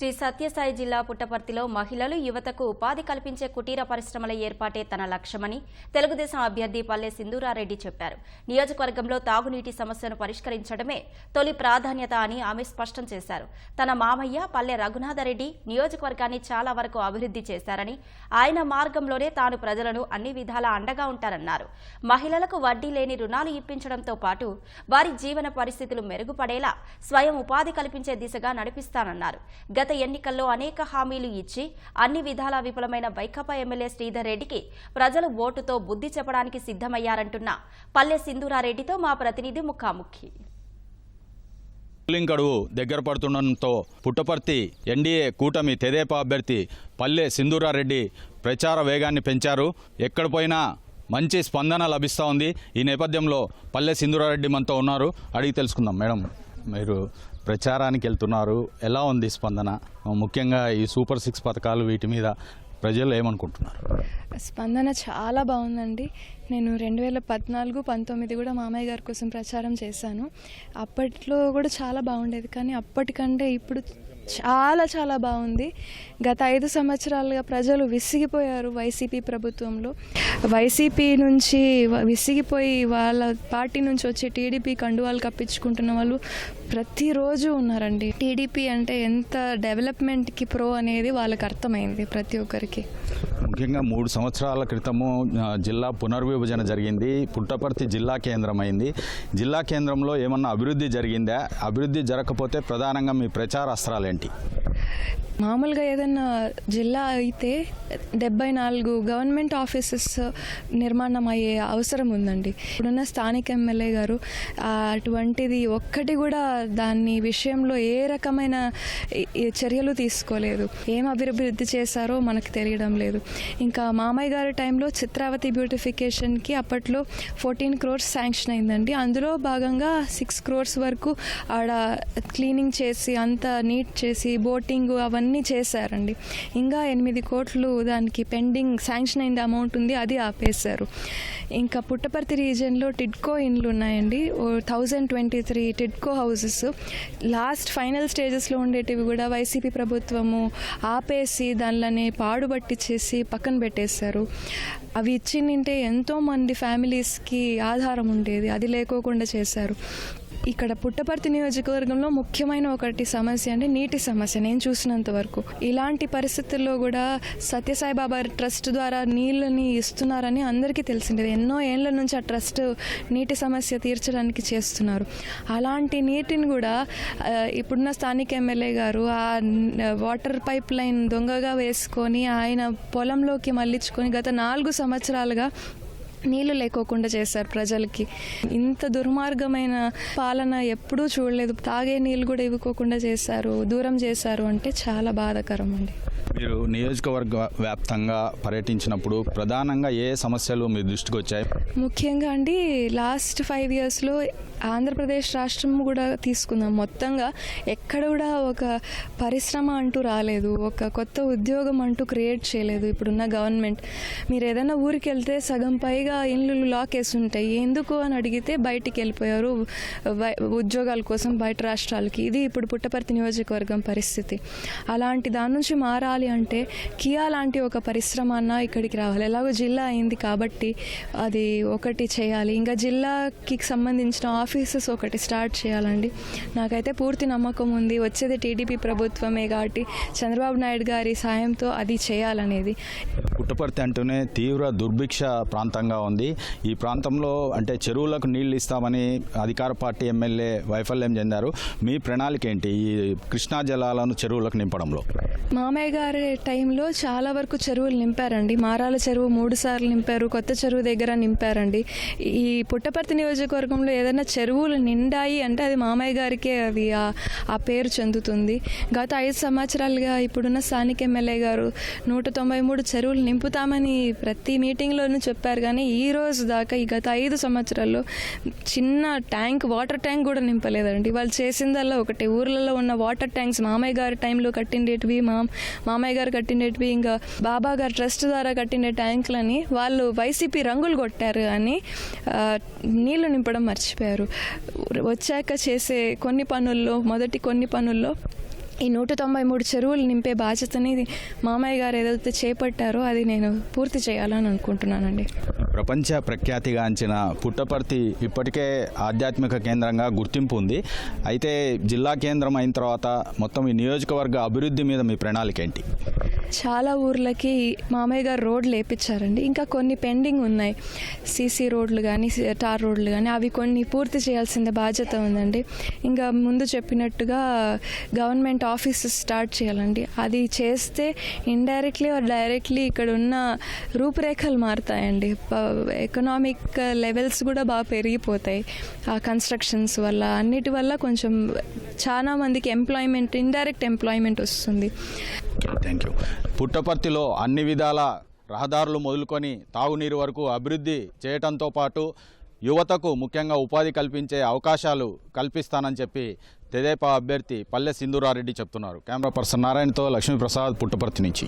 శ్రీ సత్యసాయి జిల్లా పుట్టపర్తిలో మహిళలు యువతకు ఉపాధి కల్పించే కుటీర పరిశ్రమల ఏర్పాటే తన లక్ష్యమని తెలుగుదేశం అభ్యర్థి పల్లె సింధూరారెడ్డి చెప్పారు. నియోజకవర్గంలో తాగునీటి సమస్యను పరిష్కరించడమే తొలి ప్రాధాన్యత అని ఆమె స్పష్టం చేశారు. తన మామయ్య పల్లె రఘునాథరెడ్డి నియోజకవర్గాన్ని చాలా వరకు అభివృద్ధి చేశారని ఆయన మార్గంలోనే తాను ప్రజలను అన్ని విధాలా అండగా ఉంటారన్నారు. మహిళలకు వడ్డీ లేని రుణాలు ఇప్పించడంతో పాటు వారి జీవన పరిస్థితులు మెరుగుపడేలా స్వయం ఉపాధి కల్పించే దిశగా నడిపిస్తానన్నారు. గత ఎన్నికల్లో అనేక హామీలు ఇచ్చి అన్ని విధాల విఫలమైన వైకాపా ఎమ్మెల్యే శ్రీధర్ రెడ్డికి ప్రజలు ఓటుతో బుద్ధి చెప్పడానికి సిద్ధమయ్యారంటున్న పల్లె సింధూరారెడ్డితో మా ప్రతినిధి ముఖాముఖి. పోలింగ్ గడువు దగ్గర పడుతుండటంతో పుట్టపర్తి ఎన్డీఏ కూటమి తెదేపా అభ్యర్థి పల్లె సింధూరారెడ్డి ప్రచార వేగాన్ని పెంచారు. ఎక్కడ పోయినా మంచి స్పందన లభిస్తూ ఉంది. ఈ నేపథ్యంలో పల్లె సింధూరారెడ్డి మనతో ఉన్నారు. అడిగి తెలుసుకుందాం మేడం. మీరు ప్రచారానికి వెళ్తున్నారు. ఎలా ఉంది స్పందన? ముఖ్యంగా ఈ సూపర్ సిక్స్ పథకాలు వీటి మీద ప్రజలు ఏమనుకుంటున్నారు? స్పందన చాలా బాగుందండి. నేను రెండు వేల పద్నాలుగు పంతొమ్మిది కూడా మామయ్య గారి కోసం ప్రచారం చేశాను. అప్పట్లో కూడా చాలా బాగుండేది. కానీ అప్పటికంటే ఇప్పుడు చాలా చాలా బాగుంది. గత ఐదు సంవత్సరాలుగా ప్రజలు విసిగిపోయారు వైసీపీ ప్రభుత్వంలో. వైసీపీ నుంచి విసిగిపోయి వాళ్ళ పార్టీ నుంచి వచ్చి టీడీపీ కండువాలు కప్పించుకుంటున్న వాళ్ళు ప్రతిరోజు ఉన్నారండి. టీడీపీ అంటే ఎంత డెవలప్మెంట్కి ప్రో అనేది వాళ్ళకి అర్థమైంది ప్రతి ఒక్కరికి. ముఖ్యంగా మూడు సంవత్సరాల క్రితము జిల్లా పునర్విభజన జరిగింది. పుట్టపర్తి జిల్లా కేంద్రమైంది జిల్లా కేంద్రంలో ఏమన్నా అభివృద్ధి జరిగిందా? అభివృద్ధి జరగకపోతే ప్రధానంగా మీ ప్రచార అస్త్రాలేంటి మామూలుగా ఏదైనా జిల్లా అయితే డెబ్బై నాలుగు గవర్నమెంట్ ఆఫీసెస్ నిర్మాణం అయ్యే అవసరం ఉందండి. ఇప్పుడున్న స్థానిక ఎమ్మెల్యే గారు అటువంటిది ఒక్కటి కూడా దాన్ని విషయంలో ఏ రకమైన చర్యలు తీసుకోలేదు. ఏం అభివృద్ధి చేశారో మనకు తెలియడం లేదు. ఇంకా మామయ్య గారి టైంలో చిత్రావతి బ్యూటిఫికేషన్కి అప్పట్లో ఫోర్టీన్ క్రోర్స్ శాంక్షన్ అయిందండి. అందులో భాగంగా సిక్స్ క్రోర్స్ వరకు ఆడ క్లీనింగ్ చేసి అంతా నీట్ చేసి బోటింగ్ అవన్నీ చేశారండి. ఇంకా ఎనిమిది కోట్లు దానికి పెండింగ్ శాంక్షన్ అయిన అమౌంట్ ఉంది అది ఆపేశారు. ఇంకా పుట్టపర్తి రీజియన్లో టిడ్కో ఇండ్లు ఉన్నాయండి. Thousand twenty three TIDCO houses. Last final స్టేజెస్లో ఉండేటివి కూడా వైసీపీ ప్రభుత్వము ఆపేసి దానిలోనే పాడుబట్టించేసి పక్కన పెట్టేశారు. అవి ఇచ్చిందంటే ఎంతోమంది ఫ్యామిలీస్కి ఆధారం ఉండేది అది లేకోకుండా చేశారు. ఇక్కడ పుట్టపర్తి నియోజకవర్గంలో ముఖ్యమైన ఒకటి సమస్య అంటే నీటి సమస్య. నేను చూసినంత వరకు ఇలాంటి పరిస్థితుల్లో కూడా సత్యసాయిబాబా ట్రస్ట్ ద్వారా నీళ్ళని ఇస్తున్నారని అందరికీ తెలిసిండేది ఎన్నో ఏళ్ళ నుంచి ఆ ట్రస్ట్ నీటి సమస్య తీర్చడానికి చేస్తున్నారు. అలాంటి నీటిని కూడా ఇప్పుడున్న స్థానిక ఎమ్మెల్యే గారు ఆ వాటర్ పైప్ లైన్ దొంగగా వేసుకొని ఆయన పొలంలోకి మళ్ళించుకొని గత నాలుగు సంవత్సరాలుగా నీళ్ళు లేకోకుండా చేశారు ప్రజలకి. ఇంత దుర్మార్గమైన పాలన ఎప్పుడూ చూడలేదు. తాగే నీళ్ళు కూడా ఇవ్వకోకుండా చేశారు దూరం చేశారు అంటే చాలా బాధాకరం అండి మీరు నియోజకవర్గ వ్యాప్తంగా పర్యటించినప్పుడు ప్రధానంగా ఏ సమస్యలు మీ దృష్టికి వచ్చాయి ముఖ్యంగా అండి లాస్ట్ ఫైవ్ ఇయర్స్లో ఆంధ్రప్రదేశ్ రాష్ట్రం కూడా తీసుకుందాం. మొత్తంగా ఎక్కడ కూడా ఒక పరిశ్రమ అంటూ రాలేదు. ఒక కొత్త ఉద్యోగం అంటూ క్రియేట్ చేయలేదు ఇప్పుడున్న గవర్నమెంట్. మీరు ఏదైనా ఊరికి వెళ్తే సగం పైగా ఇండ్లు లాక్ వేసి ఉంటాయి. ఎందుకు అని అడిగితే బయటికి వెళ్ళిపోయారు. ఉద్యోగాల కోసం బయట రాష్ట్రాలకి. ఇది ఇప్పుడు పుట్టపర్తి నియోజకవర్గం పరిస్థితి. అలాంటి దాని నుంచి మారాలి అంటే కియా లాంటి ఒక పరిశ్రమ అన్న ఇక్కడికి రావాలి. ఎలాగో జిల్లా అయింది కాబట్టి అది ఒకటి చేయాలి. ఇంకా జిల్లాకి సంబంధించిన ఆఫీసెస్ ఒకటి స్టార్ట్ చేయాలండి. నాకైతే పూర్తి నమ్మకం ఉంది. వచ్చేది టీడీపీ ప్రభుత్వమే కాబట్టి చంద్రబాబు నాయుడు గారి సాయంతో అది చేయాలనేది. పుట్టపర్తి అంటూనే తీవ్ర దుర్భిక్ష ప్రాంతంగా ఉంది. ఈ ప్రాంతంలో అంటే చెరువులకు నీళ్ళు ఇస్తామని అధికార పార్టీ ఎమ్మెల్యే వైఫల్యం చెందారు. మీ ప్రణాళిక ఏంటి? ఈ కృష్ణా జలాలను చెరువులకు నింపడంలో? మామయ్య గారి టైంలో చాలా వరకు చెరువులు నింపారండి. మారాల చెరువు మూడు సార్లు నింపారు. కొత్త చెరువు దగ్గర నింపారండి. ఈ పుట్టపర్తి నియోజకవర్గంలో ఏదైనా చెరువులు నిండాయి అంటే అది మామయ్య గారికే అది ఆ- పేరు చెందుతుంది. గత ఐదు సంవత్సరాలుగా ఇప్పుడున్న స్థానిక ఎమ్మెల్యే గారు నూట తొంభై మూడు చెరువులు నింపుతామని ప్రతి మీటింగ్లోనూ చెప్పారు. కానీ ఈ రోజు దాకా ఈ గత ఐదు సంవత్సరాల్లో చిన్న ట్యాంక్ వాటర్ ట్యాంక్ కూడా నింపలేదండి. వాళ్ళు చేసిందల్లా ఒకటి. ఊర్లలో ఉన్న వాటర్ ట్యాంక్స్ మామయ్య గారి టైంలో కట్టిండేటివి మా మామయ్య గారు కట్టినట్టు ఇంకా బాబా గారు ట్రస్ట్ ద్వారా కట్టిన ట్యాంకులని వాళ్ళు వైసీపీ రంగులు కొట్టారు అని నీళ్ళు నింపడం మర్చిపోయారు. వచ్చాక చేసే కొన్ని పనుల్లో మొదటి కొన్ని పనుల్లో ఈ నూట తొంభై మూడు చెరువులు నింపే బాధ్యతని మామయ్య గారు ఏదైతే చేపట్టారో అది నేను పూర్తి చేయాలని అనుకుంటున్నానండి. ప్రపంచ ప్రఖ్యాతిగాంచిన పుట్టపర్తి ఇప్పటికే ఆధ్యాత్మిక కేంద్రంగా గుర్తింపు ఉంది. అయితే జిల్లా కేంద్రం అయిన తర్వాత మొత్తం ఈ నియోజకవర్గ అభివృద్ధి మీద మీ ప్రణాళిక ఏంటి చాలా ఊర్లకి మామయ్య గారు రోడ్లు వేపించారండి ఇంకా కొన్ని పెండింగ్ ఉన్నాయి. సీసీ రోడ్లు కానీ టార్ రోడ్లు కానీ అవి కొన్ని పూర్తి చేయాల్సిన బాధ్యత ఉందండి. ఇంకా ముందు చెప్పినట్టుగా గవర్నమెంట్ ఆఫీసెస్ స్టార్ట్ చేయాలండి. అది చేస్తే ఇండైరెక్ట్లీ డైరెక్ట్లీ ఇక్కడ ఉన్న రూపురేఖలు మారుతాయండి. ఎకనామిక్ లెవెల్స్ uh, కూడా బాగా పెరిగిపోతాయి. ఆ కన్స్ట్రక్షన్స్ వల్ల అన్నిటి వల్ల కొంచెం చాలా మందికి ఎంప్లాయ్మెంట్ ఇండైరెక్ట్ ఎంప్లాయ్మెంట్ వస్తుంది. థ్యాంక్ యూ పుట్టపర్తిలో అన్ని విధాల రహదారులు మొదలుకొని తాగునీరు వరకు అభివృద్ధి చేయటంతో పాటు యువతకు ముఖ్యంగా ఉపాధి కల్పించే అవకాశాలు కల్పిస్తానని చెప్పి తెదేపా అభ్యర్థి పల్లె సింధూరారెడ్డి చెప్తున్నారు. కెమెరా పర్సన్ నారాయణతో లక్ష్మీప్రసాద్ పుట్టపర్తి నుంచి.